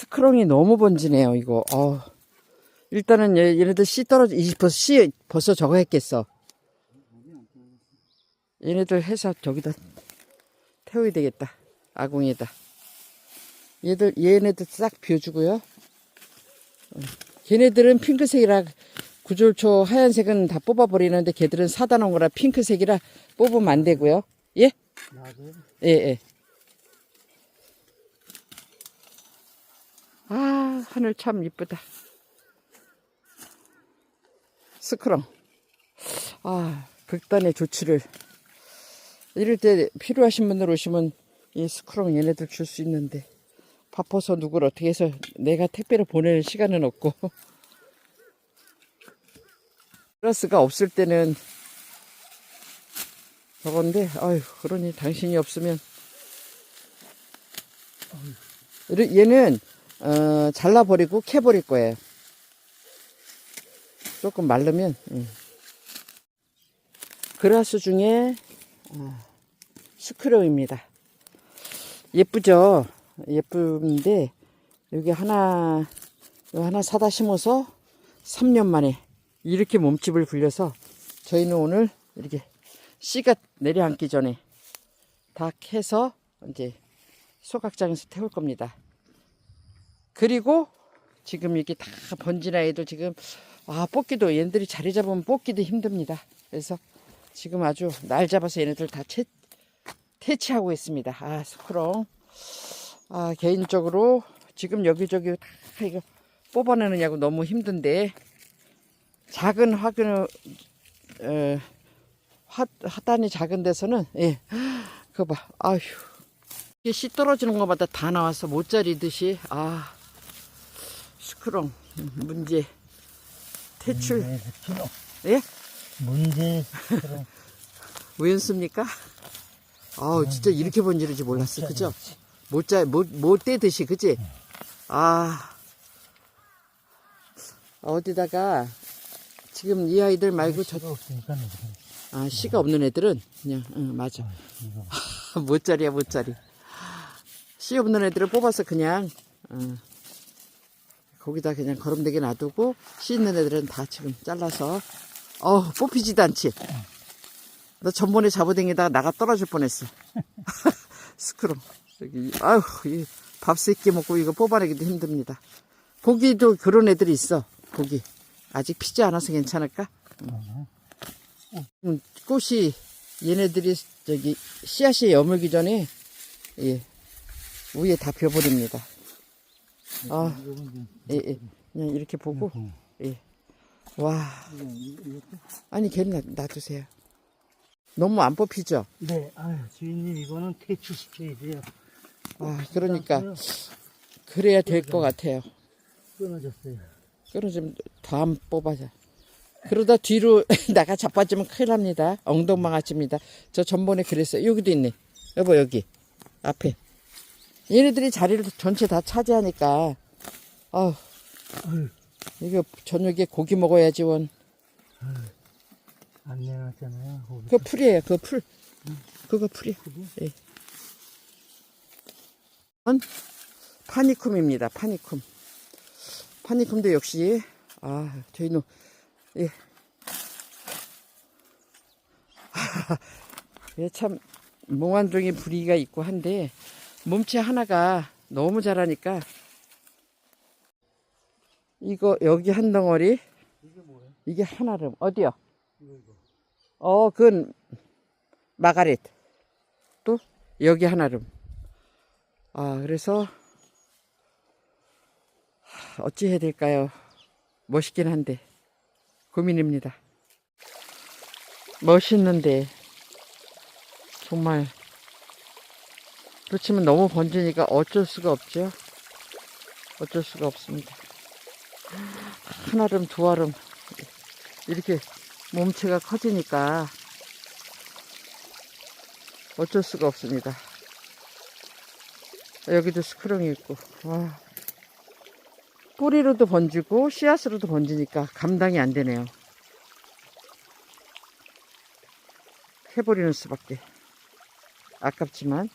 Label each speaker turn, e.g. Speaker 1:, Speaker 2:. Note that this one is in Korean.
Speaker 1: 스크롱이 너무 번지네요, 이거. 어. 일단은 얘, 얘네들 씨 떨어져, 이 벌써 씨, 벌써 저거 했겠어. 얘네들 해서 저기다 태워야 되겠다. 아궁이에다. 얘들, 얘네들 싹 비워주고요. 어. 걔네들은 핑크색이라 구절초 하얀색은 다 뽑아버리는데 걔들은 사다 놓은 거라 핑크색이라 뽑으면 안 되고요. 예? 예, 예. 아, 하늘 참 이쁘다. 스크럼. 아, 극단의 조치를. 이럴 때 필요하신 분들 오시면 이 스크럼 얘네들 줄 수 있는데. 바빠서 누굴 어떻게 해서 내가 택배로 보낼 시간은 없고. 플러스가 없을 때는 저건데, 아유, 그러니 당신이 없으면. 이르- 얘는, 어, 잘라버리고 캐버릴 거예요. 조금 마르면, 음. 그라스 중에, 어, 스크로입니다. 예쁘죠? 예쁜데, 여기 하나, 이거 하나 사다 심어서 3년 만에 이렇게 몸집을 굴려서 저희는 오늘 이렇게 씨가 내려앉기 전에 다 캐서 이제 소각장에서 태울 겁니다. 그리고 지금 이게 다 아이들 지금 아 뽑기도 얘네들이 자리 잡으면 뽑기도 힘듭니다. 그래서 지금 아주 날 잡아서 얘네들 다 채, 퇴치하고 있습니다. 아 스크롱. 아 개인적으로 지금 여기저기 다 이거 뽑아내느냐고 너무 힘든데 작은 화근 어, 화, 하단이 작은 데서는 예. 그거 봐. 아휴. 이게 씨 떨어지는 것마다 다 나와서 못 자리듯이 아 스크롱 음, 문제 퇴출
Speaker 2: 네.
Speaker 1: 예
Speaker 2: 문제 그런
Speaker 1: 왜였습니까? 아우 진짜 이렇게 번지는지 몰랐어 그죠? 못자 못못 떼듯이 그지? 아 어디다가 지금 이 아이들 말고
Speaker 2: 저가 없으니까 네,
Speaker 1: 아, 씨가 없는 애들은 그냥 응, 맞아. 못자리야 못자리. 씨 없는 애들을 뽑아서 그냥 어, 거기다 그냥 거름되게 놔두고 씨 있는 애들은 다 지금 잘라서 어 뽑히지도 않지. 너 전번에 잡아당기다가 나가 떨어질 뻔했어. 스크럼 여기 아휴 이 밥 세끼 먹고 이거 뽑아내기도 힘듭니다. 고기도 그런 애들이 있어. 고기 아직 피지 않아서 괜찮을까? 음, 꽃이 얘네들이 저기 씨앗이 여물기 전에 예, 위에 다 펴버립니다. 아,
Speaker 2: 이거는
Speaker 1: 예, 예. 그냥 이렇게 보고
Speaker 2: 음.
Speaker 1: 예. 와. 아니 걔는 놔, 놔두세요. 너무 안 뽑히죠?
Speaker 2: 네, 아유 주인님 이거는 퇴치시켜야 돼요.
Speaker 1: 아, 그러니까. 그래야 될 것 같아요.
Speaker 2: 끊어졌어요.
Speaker 1: 끊어지면 더안 뽑아서. 그러다 뒤로 나가 자빠지면 큰일 납니다. 엉덩망아집니다. 저 전번에 그랬어요. 여기도 있네. 여보, 여기. 앞에. 얘네들이 자리를 전체 다 차지하니까. 아우,
Speaker 2: 아유,
Speaker 1: 이거 저녁에 고기 먹어야지, 원.
Speaker 2: 안 내놨잖아요.
Speaker 1: 그거 풀이에요, 그거 풀. 그거 풀이야. 예. 이건 파니쿰입니다, 파니쿰. 파니쿰도 역시, 아, 저희는, 예. 예, 참, 몽환종의 부리가 있고 한데, 몸체 하나가 너무 자라니까, 이거, 여기 한 덩어리,
Speaker 2: 이게 뭐예요?
Speaker 1: 이게 하나름. 어디요?
Speaker 2: 이거 이거.
Speaker 1: 어, 그건 마가렛. 또 여기 하나름. 아, 그래서 하, 어찌 해야 될까요? 멋있긴 한데 고민입니다. 멋있는데 정말 그렇지만 너무 번지니까 어쩔 수가 없죠. 어쩔 수가 없습니다. 한 알음 두 알음 이렇게 몸체가 커지니까 어쩔 수가 없습니다. 여기도 스크롱이 있고, 와. 뿌리로도 번지고, 씨앗으로도 번지니까 감당이 안 되네요. 해버리는 수밖에. 아깝지만.